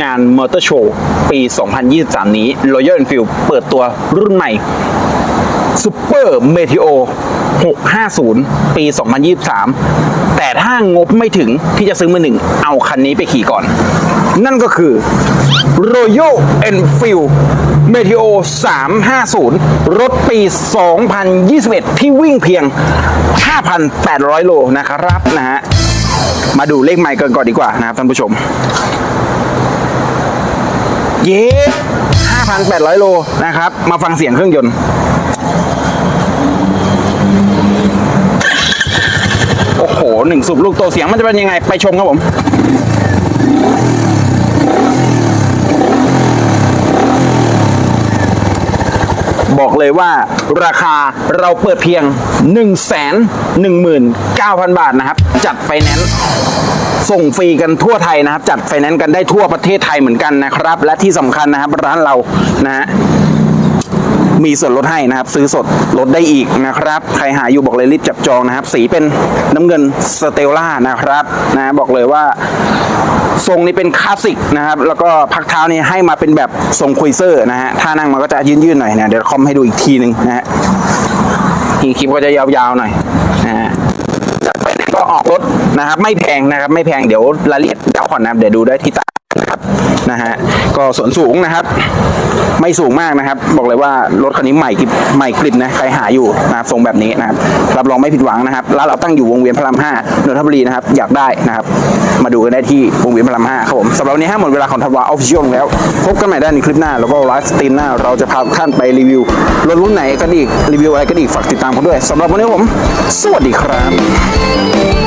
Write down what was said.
งานมอเตอร์โชว์ปี 2023 นี้ Royal Enfield เปิดตัวรุ่นใหม่ Super Meteo 650 ปี 2023 แต่ถ้างบไม่ถึงที่จะซื้อมือหนึ่ง เอาคันนี้ไปขี่ก่อน นั่นก็คือ Royal Enfield Meteo 350 รถปี 2021 ที่วิ่งเพียง 5,800 โลนะครับนะฮะ มาดูเลขไมค์กันก่อนดีกว่านะครับท่านผู้ชม เย้5,800 โลนะครับ มาฟังเสียงเครื่องยนต์โอ้โหหนึ่งสูบลูกโตเสียงมันจะเป็นยังไง ไปชมครับผม บอกเลยว่าราคาเราเปิดเพียง 1 1 9 0 0 0 บาทนะครับ จัดไฟแนนซ์ส่งฟรีกันทั่วไทยนะครับ จัดไฟแนนซ์กันได้ทั่วประเทศไทยเหมือนกันนะครับ และที่สำคัญนะครับร้านเรานะฮะมีส่วนลดให้นะครับ ซื้อสดลดได้อีกนะครับ ใครหาอยู่บอกเลยรีบจับจองนะครับ สีเป็นน้ำเงินสเตลล่านะครับนะบอกเลยว่า ทรงนี้เป็นคลาสสิกนะครับ แล้วก็พักเท้านี่ให้มาเป็นแบบทรงคุยเซอร์นะฮะท่านั่งมันก็จะยืดๆหน่อยนะเดี๋ยวคอมให้ดูอีกทีหนึ่งนะฮะทีคลิปก็จะยาวๆหน่อยนะฮะจัดไปก็ออกรถนะครับ ไม่แพงนะครับ ไม่แพงเดี๋ยวรายละเอียดเดี๋ยวขอนนะครับเดี๋ยวดูได้ที่ตานะครับนะฮะ ก็ส่วนสูงนะครับ ไม่สูงมากนะครับ บอกเลยว่ารถคันนี้ใหม่กริบใหม่กริบนะใครหาอยู่นะทรงแบบนี้นะครับรับรองไม่ผิดหวังนะครับร้านเราตั้งอยู่วงเวียนพระรามห้านนทบุรีนะครับอยากได้นะครับ มาดูกันได้ที่วงเวียนพระรามห้าครับผมสำหรับวันนี้ห้าหมดเวลาของทัวร์ออฟฟิเชียลแล้ว พบกันใหม่ได้ในคลิปหน้า แล้วก็ไลฟ์สตรีมหน้า เราจะพาท่านไปรีวิวรถรุ่นไหนกันอีรีวิวอะไรกันอีฝากติดตามกันด้วยสำหรับวันนี้ผม สวัสดีครับ